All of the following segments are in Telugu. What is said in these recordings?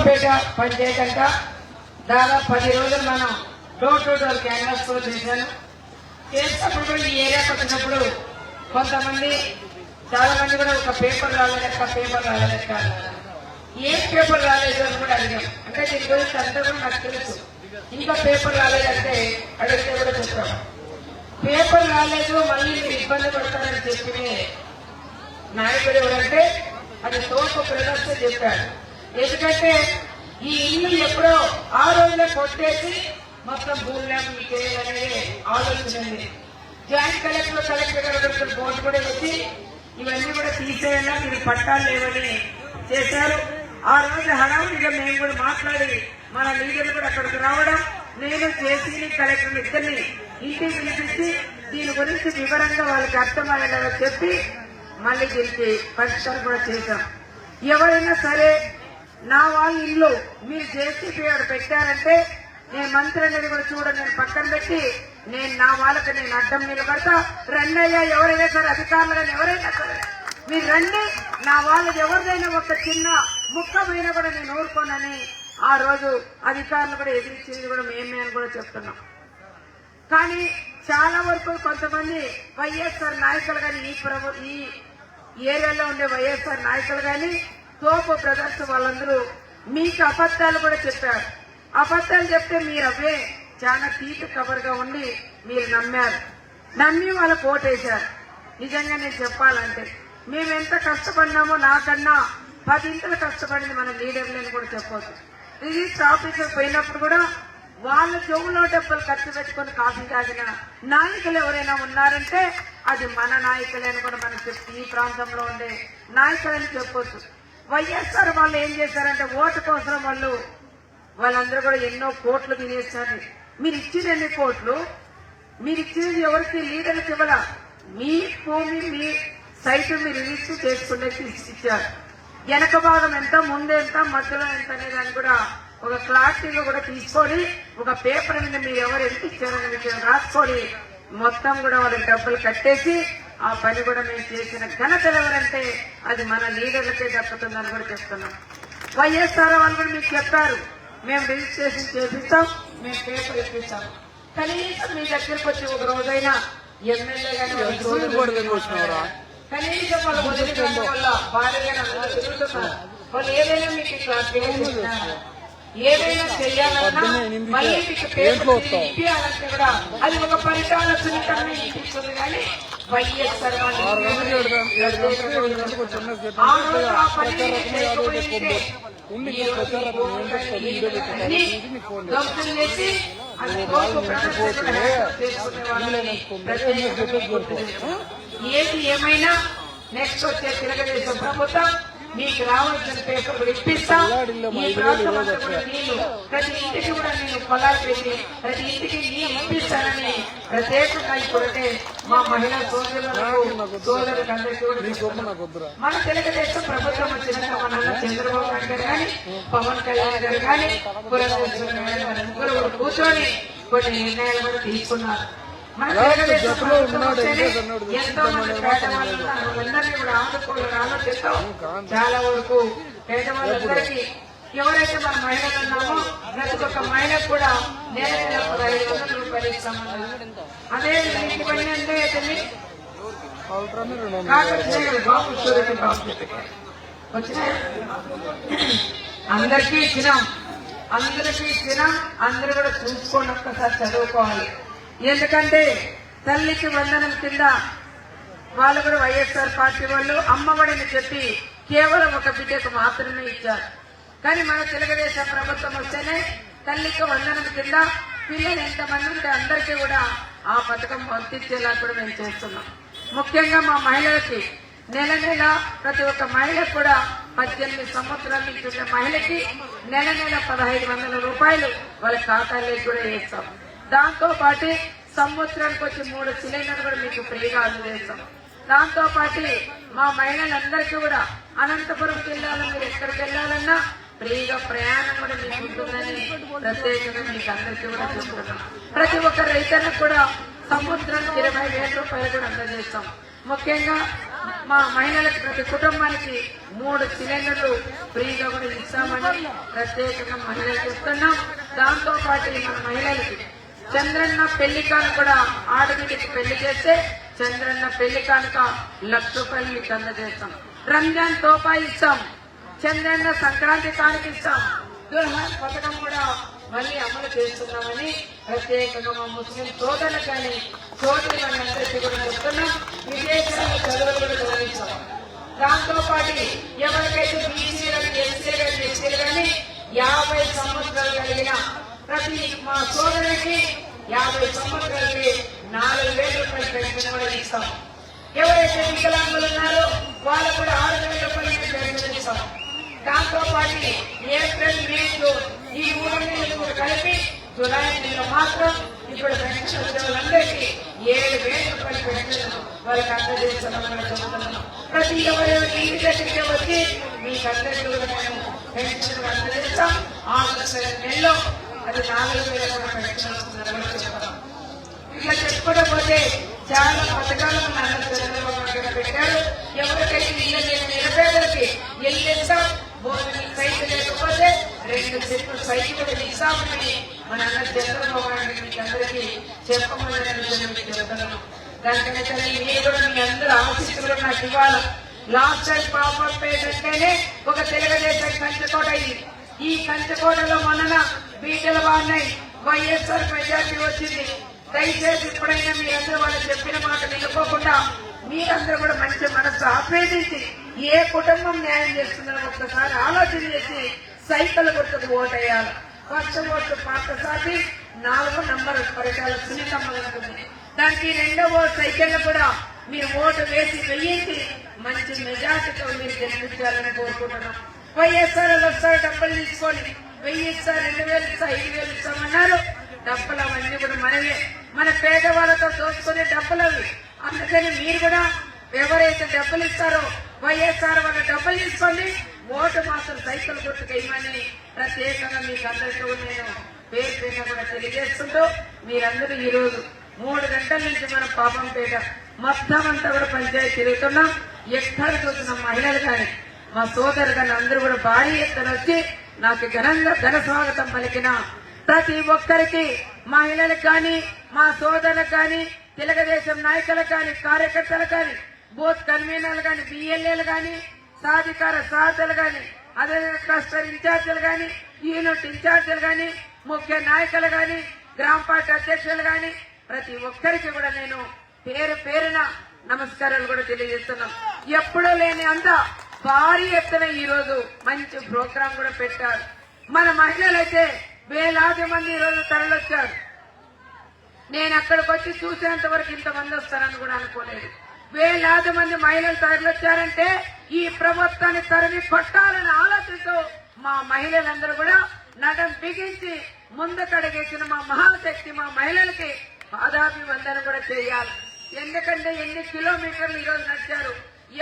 పేట పనిచేయకంట దాదాపు పది రోజులు మనం డోర్ టు డోర్ క్యాన్వాస్ కూడా చేశాను. చేసినప్పుడు కూడా ఈ ఏరియాకి వచ్చినప్పుడు కొంతమంది చాలా మంది కూడా ఒక పేపర్ రాలేదక్క పేపర్ రాలేదక్క ఏ పేపర్ రాలేదు అని కూడా అడిగాం. అంటే దీని గురించి అంతా కూడా నాకు తెలుసు. ఇంకా పేపర్ రాలేదంటే అడిగితే కూడా చెప్తాం. పేపర్ రాలేదు మళ్ళీ మీరు ఇబ్బంది పడతారని చెప్పి నాయకుడు ఎవరంటే అది తోపు ప్రదర్శన చెప్పాడు. ఎందుకంటే ఈ ఇల్లు ఎప్పుడో ఆ రోజులే కొట్టేసి మొత్తం భూమి మీకు ఆలోచన ఉంది జాయింట్ కలెక్టర్ కలెక్టర్ గారు బోర్డు కూడా వచ్చి ఇవన్నీ కూడా తీసేయాలా మీరు పట్టాలు లేవని చేశారు. ఆ రోజు హడావుడిగా మేము కూడా మాట్లాడి మన లీడర్లు కూడా అక్కడికి రావడం నేను చేసి కలెక్టర్ ఇద్దరిని ఇంటికి పిలిపించి దీని గురించి వివరంగా వాళ్ళకి అర్థమయ్యేలా చెప్పి మళ్ళీ దీనికి పరిష్కారం కూడా చేశాం. ఎవరైనా సరే నా వాళ్ళ ఇల్లు. మీరు జేసీపీ వాడు పెట్టారంటే నేను మంత్రి అనేది కూడా చూడ నేను పక్కన పెట్టి నేను నా వాళ్ళకి నేను అడ్డం నిలబడతా. రండయ్యా ఎవరైనా సరే అధికారులు కానీ ఎవరైనా సరే. మీరు రండి. నా వాళ్ళది ఎవరిదైనా ఒక చిన్న ముక్క పోయినా కూడా నేను ఊరుకోనని ఆ రోజు అధికారులు కూడా ఎదిరించింది కూడా మేమే అని కూడా చెప్తున్నాం. కానీ చాలా వరకు కొంతమంది వైఎస్ఆర్ నాయకులు కానీ ఈ ప్రభు ఈ ఏరియాలో ఉండే వైఎస్ఆర్ నాయకులు కానీ తోపు బ్రదర్స్ వాళ్ళందరూ మీకు అబద్ధాలు కూడా చెప్పారు. అబద్ధాలు చెప్తే మీరు అవే చాలా తీపి కవర్గా ఉండి మీరు నమ్మారు. నమ్మి వాళ్ళ పోటేశారు నిజంగా నేను చెప్పాలంటే మేము ఎంత కష్టపడినామో నాకన్నా పదింతలు కష్టపడింది మన లీడర్లని కూడా చెప్పవచ్చు రిజిస్టర్ ఆఫీసర్ పోయినప్పుడు కూడా వాళ్ళ చెవులో డబ్బులు ఖర్చు పెట్టుకొని కాఫీ తాగిన నాయకులు ఎవరైనా ఉన్నారంటే అది మన నాయకులే అని కూడా మనం చెప్పి ఈ ప్రాంతంలో ఉండే నాయకులని చెప్పొచ్చు. వైఎస్ఆర్ వాళ్ళు ఏం చేశారంటే ఓటు కోసం వాళ్ళు వాళ్ళందరూ కూడా ఎన్నో కోట్లు తినేస్తారు మీరు ఇచ్చిన ఎన్ని కోట్లు? మీరు ఇచ్చింది ఎవరికి? లీడర్కి ఇవ్వాల? మీ భూమి మీ సైట్ మీరు రిజిస్టర్ చేసుకునే ఇచ్చారు. వెనక భాగం ఎంత ముందు ఎంత మధ్యలో ఎంత అనే దాన్ని కూడా ఒక క్లారిటీలో కూడా తీసుకొని ఒక పేపర్ మీద మీరు ఎవరు ఎంత ఇచ్చారనే విషయం రాసుకొని మొత్తం కూడా వాళ్ళకి డబ్బులు కట్టేసి ఆ పని కూడా మేము చేసిన ఘనతలు ఎవరంటే అది మన లీడర్లకే దక్కుతుందని కూడా చెప్తున్నాం. వైఎస్ఆర్ వాళ్ళు కూడా మీకు చెప్పారు. మేము రిజిస్ట్రేషన్ చేపిస్తాం మేము పేపర్ ఇప్పిస్తాం. కనీసం మీ దగ్గరకు వచ్చి ఒక రోజైనా ఎమ్మెల్యే గానీ కనీసం వాళ్ళు వల్ల ఏదైనా మీకు ఇట్లా ఏదైనా చెయ్యాలన్నా మళ్ళీ మీకు పేపర్ తిరిగి ఇప్పియాలంటే కూడా అది ఒక పరిటాల సున్నితంగా ఇప్పిస్తుంది కానీ వైఎస్ఆర్. ఏది ఏమైనా నెక్స్ట్ వచ్చే తెలుగుదేశం ప్రభుత్వం మీకు రావాల్సిన పేపర్లు ఇప్పిస్తాం. ఈ నీళ్ళు ప్రతి ఇంటికి కూడా నేను పొలాలు పెట్టి ప్రతి ఇంటికి నీళ్ళు ఇప్పిస్తానని ప్రత్యేకంగా ఇప్పుడంటే మా మహిళా సోదరులకు సోదరులకు అందరికీ కూడా. మన తెలుగుదేశం ప్రభుత్వం వచ్చినాక మన చంద్రబాబు నాయుడు గారు కానీ పవన్ కళ్యాణ్ గారు కానీ పురంధేశ్వరి గారు ముగ్గురు కూర్చొని కొన్ని నిర్ణయాలు కూడా తీసుకున్నారు. ఆదుకోవాలని ఆలోచిస్తాం. చాలా వరకు పేదవాళ్ళందరికీ ఎవరైతే మన మహిళలు ఉన్నామో ప్రతి ఒక్క మహిళకు కూడా నెల పదహైదు వందల రూపాయలు ఇస్తామన్నారు. అదే ఇంటి పని అంటే అందరికీ ఇచ్చినాం. అందరికీ ఇచ్చినాం అందరూ కూడా చూసుకోండి ఒక్కసారి చదువుకోవాలి. ఎందుకంటే తల్లికి వందనం కింద వాళ్ళు కూడా వైఎస్ఆర్ పార్టీ వాళ్ళు అమ్మఒడిని చెప్పి కేవలం ఒక బిడ్డకు మాత్రమే ఇచ్చారు. కానీ మన తెలుగుదేశం ప్రభుత్వం వస్తేనే తల్లికి వందనం కింద పిల్లలు ఎంతమంది ఉంటే అందరికీ కూడా ఆ పథకం పంపించేలా కూడా మేము చేస్తున్నాం. ముఖ్యంగా మా మహిళలకి నెల నెల ప్రతి ఒక్క మహిళకు కూడా పద్దెనిమిది సంవత్సరాల నుంచి ఉన్న మహిళకి నెల నెల పదహైదు వందల రూపాయలు వాళ్ళ ఖాతాలోకి కూడా వేస్తాం. దాంతో పాటు సంవత్సరానికి వచ్చి మూడు సిలిండర్ కూడా మీకు ఫ్రీగా అందజేస్తాం. దాంతో పాటు మా మహిళలందరికీ కూడా అనంతపురం జిల్లాలో మీరు ఎక్కడికి వెళ్ళాలన్నా ఫ్రీగా ప్రయాణం కూడా మీకు ఉంటుందని ప్రత్యేకంగా మీకు అందరికీ కూడా చెప్తున్నాం. ప్రతి ఒక్క రైతన్నకు కూడా సంవత్సరానికి ఇరవై వేల రూపాయలు కూడా అందజేస్తాం. ముఖ్యంగా మా మహిళలకు ప్రతి కుటుంబానికి మూడు సిలిండర్లు ఫ్రీగా కూడా ఇస్తామని ప్రత్యేకంగా మహిళలు చెప్తున్నాం. దాంతో పాటు మన మహిళలకి చంద్రన్న పెళ్ళి కానుక కూడా ఆడబిడ్డకి పెళ్ళి చేస్తే చంద్రన్న పెళ్ళి కానుక లక్ష రూపాయలు మీకు అందజేస్తాం రంజాన్ తోపా ఇస్తాం. చంద్రన్న సంక్రాంతి కానుక ఇస్తాం. దుల్హన్ పథకం కూడా మళ్ళీ అమలు చేస్తున్నామని ప్రత్యేకంగా మా ముస్లిం సోదరులు కానీ సోదరి వాళ్ళందరికీ కూడా చెప్తున్నాం. విదేశాల్లో చదువులు కూడా చదివిస్తాం దాంతో పాటు ఎవరికైతే బీసీ కానీ ఎస్సీ కానీ ఎస్సీలు కానీ యాభై సంవత్సరాలు కలిగిన ప్రతి మా సోదరుడికి యాభై సంవత్సరాలకి నాలుగు వేల రూపాయల పెన్షన్ కూడా ఇస్తాం. ఎవరైతే వికలాంగులు ఉన్నారో వాళ్ళకు కూడా ఆరు వేల రూపాయలు పెన్షన్ ఇస్తాం. దాంతో పాటు ఏప్రిల్ మే జూన్ ఈ మూడు నెలలు కలిపి జులై నెలలో మాత్రం ఇప్పుడు పెన్షన్ ఉద్యోగులందరికీ ఏడు వేల రూపాయల పెన్షన్ వాళ్ళకి అందజేస్తున్నామని చెబుతున్నాం ప్రతి ఎవరు ఇంటి దగ్గరికి వచ్చి మీకు అందరికీ కూడా మేము పెన్షన్ అందజేస్తాం. ఆగస్టు నెలలో అది నాలుగు వేల కూడా పెన్షన్ వస్తుందని కూడా చెప్తాం ఇట్లా పోతే చాలా పథకాలు మన అన్న చంద్రబాబు నాయుడు పెట్టారు. ఎవరికైతే ఇల్లు లేని నిరుపేదలకి ఇల్లు ఇస్తాం భూమి సైకిల్ లేకపోతే రెండు చెట్లు సైకిల్ కూడా ఇస్తామని మన అన్న చంద్రబాబు నాయుడు మీకు అందరికీ చెప్పమని మీకు చెప్తున్నాను. దానికైతే మీరు కూడా మీ అందరూ ఆశిస్తులు నాకు ఇవ్వాలి. లాస్ట్ టైం పాపం పేట అంటేనే ఒక తెలుగుదేశం కంచుకోట అయింది ఈ కంచుకోటలో మొన్న బీటలు బాగున్నాయి వైఎస్ఆర్ మెజార్టీ వచ్చింది. దయచేసి ఎప్పుడైనా మీరందరూ వాళ్ళు చెప్పిన మాట వినుకోకుండా మీరందరూ కూడా మంచి మనసు ఆపేదించి ఏ కుటుంబం న్యాయం చేస్తున్నారో ఒక్కసారి ఆలోచన చేసి సైకిల్ గుర్తుకు ఓటేయాలి. ఫస్ట్ ఓటు పార్థసాటి నాలుగు నంబర్ పరిచయాలు సునీతమ్మ ఉంటుంది దానికి రెండో ఓటు సైకిల్ కూడా మీరు ఓటు వేసి వెయ్యించి మంచి మెజార్టీతో మీరు గెలిపించాలని కోరుకుంటున్నాం. వైఎస్ఆర్ వస్తారు డబ్బులు తీసుకొని వెయ్యి ఇస్తా రెండు వేలు ఇస్తా ఐదు వేలు ఇస్తామన్నారు డబ్బులు అవన్నీ కూడా మనమే. మన పేదవాళ్ళతో దోచుకునే డబ్బులు అవి. అందుకని మీరు కూడా ఎవరైతే డబ్బులు ఇస్తారో వైఎస్ఆర్ వాళ్ళ డబ్బులు తీసుకోండి. ఓటు మాత్రం సైకిల్ గుర్తుకు వేయమని ప్రత్యేకంగా మీకు అందరితో నేను పేరు పేరున కూడా తెలియజేస్తుంటూ మీరందరూ ఈరోజు మూడు గంటల నుంచి మనం పాపంపేట మొత్తం అంతా కూడా పంచాయతీ తిరుగుతున్నాం. ఎక్కడ చూస్తున్నాం మహిళలు కానీ మా సోదరు అందరూ కూడా భారీ ఎత్తున వచ్చి నాకు ఘనంగా ఘన స్వాగతం పలికిన ప్రతి ఒక్కరికి మహిళలకు కానీ మా సోదరులకు కానీ తెలుగుదేశం నాయకులకు కానీ కార్యకర్తలు కానీ బూత్ కన్వీనర్లు కానీ బిఎల్ఏలు కానీ సాధికార సాధలు కానీ అదే క్లస్టర్ ఇన్ఛార్జీలు కానీ యూనిట్ ఇన్ఛార్జీలు కానీ ముఖ్య నాయకులు కానీ గ్రామ పార్టీ అధ్యక్షులు కానీ ప్రతి ఒక్కరికి కూడా నేను పేరు పేరున నమస్కారాలు కూడా తెలియజేస్తున్నాం. ఎప్పుడూ లేని అంత భారీ ఎత్తున ఈరోజు మంచి ప్రోగ్రాం కూడా పెట్టారు. మన మహిళలైతే వేలాది మంది ఈ రోజు తరలొచ్చారు. నేను అక్కడికి వచ్చి చూసేంత వరకు ఇంతమంది వస్తారని కూడా అనుకోలేదు. వేలాది మంది మహిళలు తరలొచ్చారంటే ఈ ప్రభుత్వాన్ని తరిమి కొట్టాలని ఆలోచిస్తూ మా మహిళలందరూ కూడా నటం బిగించి ముందుకడగేసిన మా మహాశక్తి మా మహిళలకి పాదాభివందన కూడా చేయాలి. ఎందుకంటే ఎన్ని కిలోమీటర్లు ఈరోజు నడిచారు.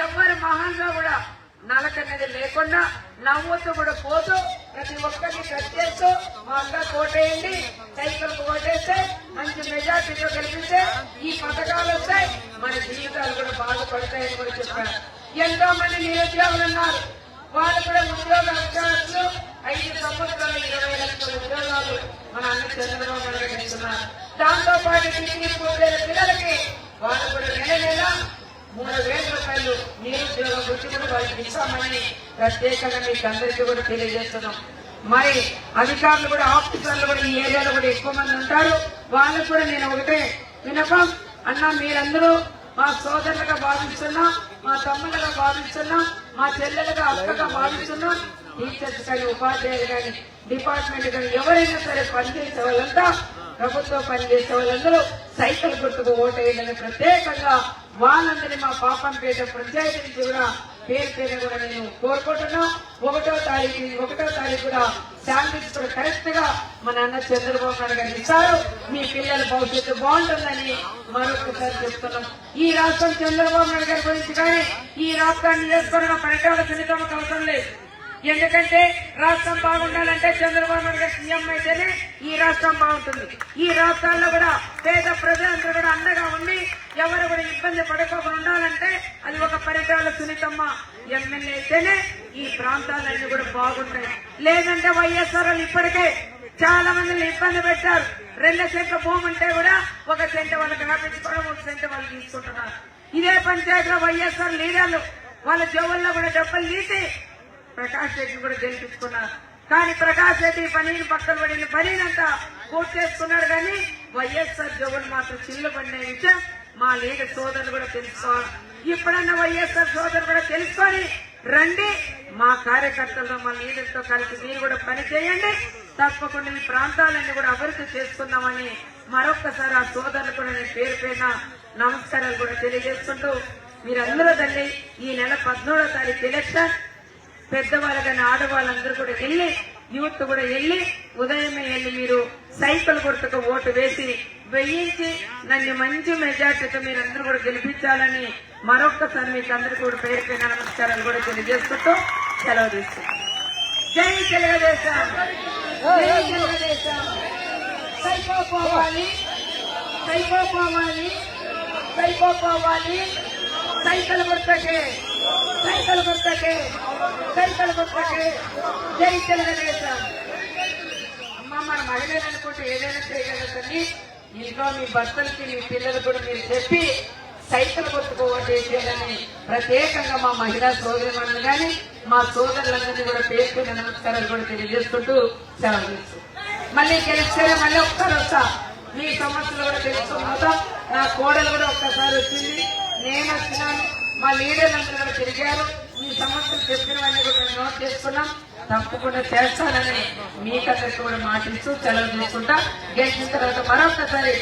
ఎవరు మహాన్గా కూడా నలకన్నది లేకుండా నవ్వుతూ కూడా పోతూ ప్రతి ఒక్కరిని కట్ చేస్తూ మా అక్క కోటేయండి సైకిల్ కోటేస్తే మంచి మెజార్టీతో గెలిపిస్తే ఈ పథకాలు వస్తాయి. మన జీవితాలు కూడా బాగుపడతాయని కూడా చెప్పారు ఎంతో మంది నిరుద్యోగులు ఉన్నారు. వాళ్ళు కూడా ఉద్యోగ అవకాశాలు ఐదు సంవత్సరాలు ఇరవై లక్షల ఉద్యోగాలు మన అన్న చంద్రబాబు నాయుడు దాంతో పాటు పిల్లలకి వాళ్ళు కూడా నెల నెల మూడు వేల రూపాయలు నిరుద్యోగం గురించి కూడా వాళ్ళకి ఇస్తామని ప్రత్యేకంగా మీకు అందరికీ కూడా తెలియజేస్తున్నాం. మరి అధికారులు కూడా ఆఫీసర్లు కూడా ఈ ఏరియాలో కూడా ఎక్కువ మంది ఉంటారు. వాళ్ళకు కూడా నేను ఒకటే వినపం అన్న మీరందరూ మా సోదరులుగా భావిస్తున్నా మా తమ్ముళ్ళగా భావిస్తున్నా మా చెల్లెలుగా అక్కగా భావిస్తున్నా టీచర్స్ కానీ ఉపాధ్యాయులు కానీ డిపార్ట్మెంట్ కానీ ఎవరైనా సరే పనిచేసే వాళ్ళంతా ప్రభుత్వం పనిచేసే వాళ్ళందరూ సైకిల్ గుర్తుకు ఓటేయాలని ప్రత్యేకంగా వాళ్ళందరినీ మా పాపంపేట పంచాయతీ కూడా పేరు పేరు కూడా నేను కోరుకుంటున్నా. ఒకటో తారీఖు ఒకటో తారీఖు కూడా శాంతిస్ కూడా కరెక్ట్గా మన అన్న చంద్రబాబు నాయుడు గారు ఇస్తారు మీ పిల్లల భవిష్యత్తు బాగుంటుందని మరొకసారి చెప్తున్నాం. ఈ రాష్ట్రం చంద్రబాబు నాయుడు గారి గురించి కానీ ఈ రాష్ట్రాన్ని నియోజకవర్గ పరిటాల సునీతమ్మకు అవసరం లేదు. ఎందుకంటే రాష్ట్రం బాగుండాలంటే చంద్రబాబు నాయుడు గారు సీఎం అయితేనే ఈ రాష్ట్రం బాగుంటుంది. ఈ రాష్ట్రాల్లో కూడా పేద ప్రజలందరూ కూడా అండగా ఉండి ఎవరు కూడా ఇబ్బంది పడకుండా ఉండాలంటే అది ఒక పరికరాల సునీతమ్మ. ఎమ్మెల్యే అయితేనే ఈ ప్రాంతాలన్నీ కూడా బాగుంటాయి. లేదంటే వైఎస్ఆర్ వాళ్ళు ఇప్పటికే చాలా మందిని ఇబ్బంది పెట్టారు. రెండు సెంట్ల భూమి ఉంటే కూడా ఒక సెంట్ వాళ్ళకి రాపించుకోవడం ఒక సెంట్ వాళ్ళు తీసుకుంటున్నారు. ఇదే పంచాయతీలో వైఎస్ఆర్ లీడర్లు వాళ్ళ జోవుల్లో కూడా డబ్బులు తీసి ప్రకాష్ రెడ్డిని కూడా గెలిపించుకున్నారు. కానీ ప్రకాష్ రెడ్డి పనిని పక్కన పడిన పనినంతా పూర్తి చేసుకున్నాడు కానీ వైఎస్ఆర్ జగన్ మాత్రం చిల్లు పడిన విషయం. మా లీడర్ సోదరులు కూడా తెలుసుకోవాలి. ఇప్పుడన్నా వైఎస్ఆర్ సోదరులు కూడా తెలుసుకొని రండి. మా కార్యకర్తలతో మా లీడర్తో కలిసి మీరు కూడా పని చేయండి. తప్పకుండా ఈ ప్రాంతాలన్నీ కూడా అభివృద్ధి చేసుకుందామని మరొక్కసారి ఆ సోదరులు కూడా నేను పేరు పైన నమస్కారాలు కూడా తెలియజేసుకుంటూ మీరందరూ తల్లి ఈ నెల పద్మూడో తారీఖు ఎలక్షన్. పెద్దవాళ్ళు కానీ ఆడవాళ్ళందరూ కూడా వెళ్ళి యూత్ కూడా వెళ్ళి ఉదయమే వెళ్ళి మీరు సైకిల్ గుర్తుకు ఓటు వేసి వెయ్యించి నన్ను మంచి మెజార్టీతో మీరందరూ కూడా గెలిపించాలని మరొక్కసారి మీకు అందరికీ కూడా పేరు పైన నమస్కారాలు కూడా తెలియజేసుకుంటూ సెలవు తీసుకుంటాం జై తెలుగుదేశం! జై తెలుగుదేశం! సైకోపోవాలి! సైకోపోవాలి! సైకోపోవాలి! సైకిల్ గుర్తకే సైకిల్ కొట్టకే సైకిల్ కొట్టకే జై తెలుగుదేశం అమ్మ మన మహిళలు అనుకుంటే ఏదైనా చేయగలుగుతుంది ఇంట్లో మీ భర్తలకి మీ పిల్లలు కూడా మీరు చెప్పి సైకిల్ కొట్టుకోవటం ఓటు ప్రత్యేకంగా మా మహిళా సోదరులను కానీ మా సోదరులందరినీ కూడా పేర్కొన్న నమస్కారాలు కూడా తెలియజేసుకుంటూ సెలవు మళ్ళీ గెలిస్తే మళ్ళీ ఒక్కసారి వస్తా. మీ సమస్యలు కూడా తెలుసుకుంటాం నా కోడలు కూడా ఒక్కసారి వచ్చింది. నేను వచ్చినాను. మా లీడర్లందరూ కూడా తిరిగారు. మీ సమస్యలు చెప్పినవన్నీ కూడా మేము నోట్ చేసుకున్నాం. తప్పకుండా చేస్తానని మీకందరికీ కూడా మాటిస్తూ సెలవు తీసుకుంటా. గెలిచిన తర్వాత మరొకసారి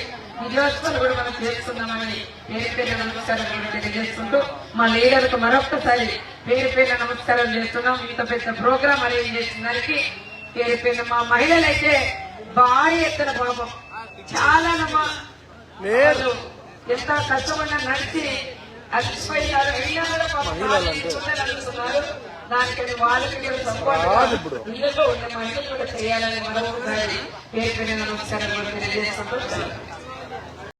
విజయోత్సవాలు కూడా మనం చేసుకుందామని పేరు పేరు నమస్కారం కూడా తెలియజేసుకుంటూ మా లీడర్కు మరొకసారి పేరు పేరు నమస్కారం చేస్తున్నాం. ఇంత పెద్ద ప్రోగ్రాం అరేంజ్ చేసిన దానికి? పేరు పేరు మా మహిళలైతే భారీ ఎత్తున పాపం. చాలా నమ్మ. ఎంత కష్టపడినా నడిచి అలసిపోయినారు అయినా కూడా పాపం దానికని వాళ్ళకి కూడా సపోర్ట్ ఉన్న మహిళలు కూడా చేయాలని మరొకసారి పేరు నమస్కారం కూడా